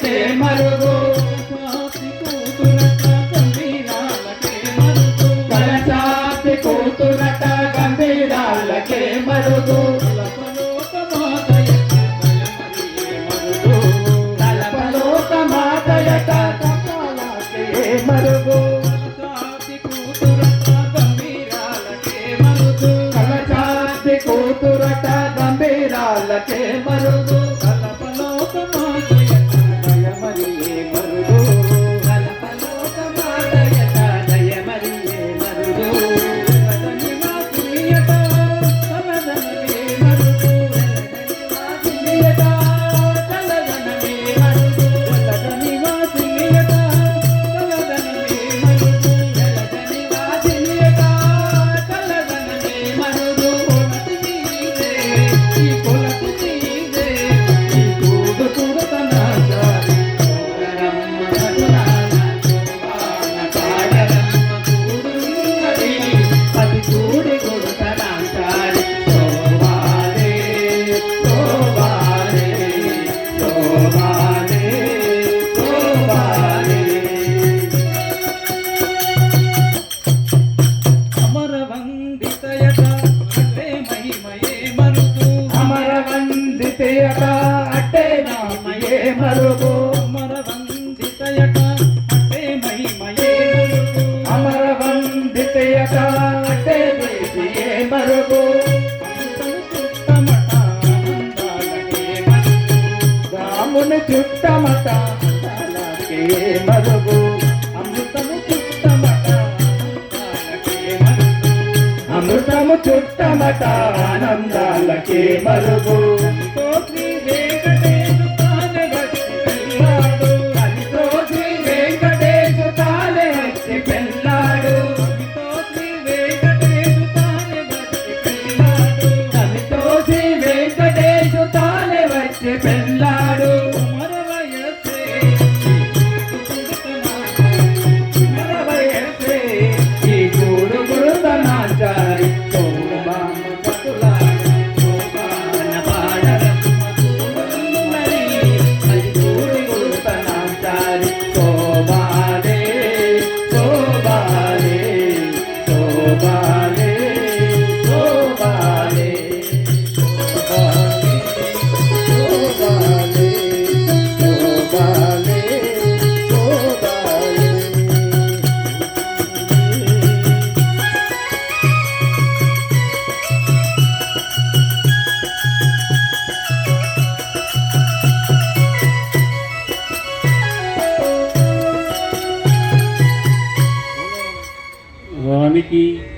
కలకే మరుగు కలసాతి కూతురట గంభీరాలకే మరుగు కలపలోక మాతయట కపాలకే మరుగు కూతురట గంభీరాలకే మరుగు. మరుగు అమృతమును అమృతము చుట్టమట అమృతము చుట్టమట ఆనందాలకే మరుగు. Mickey.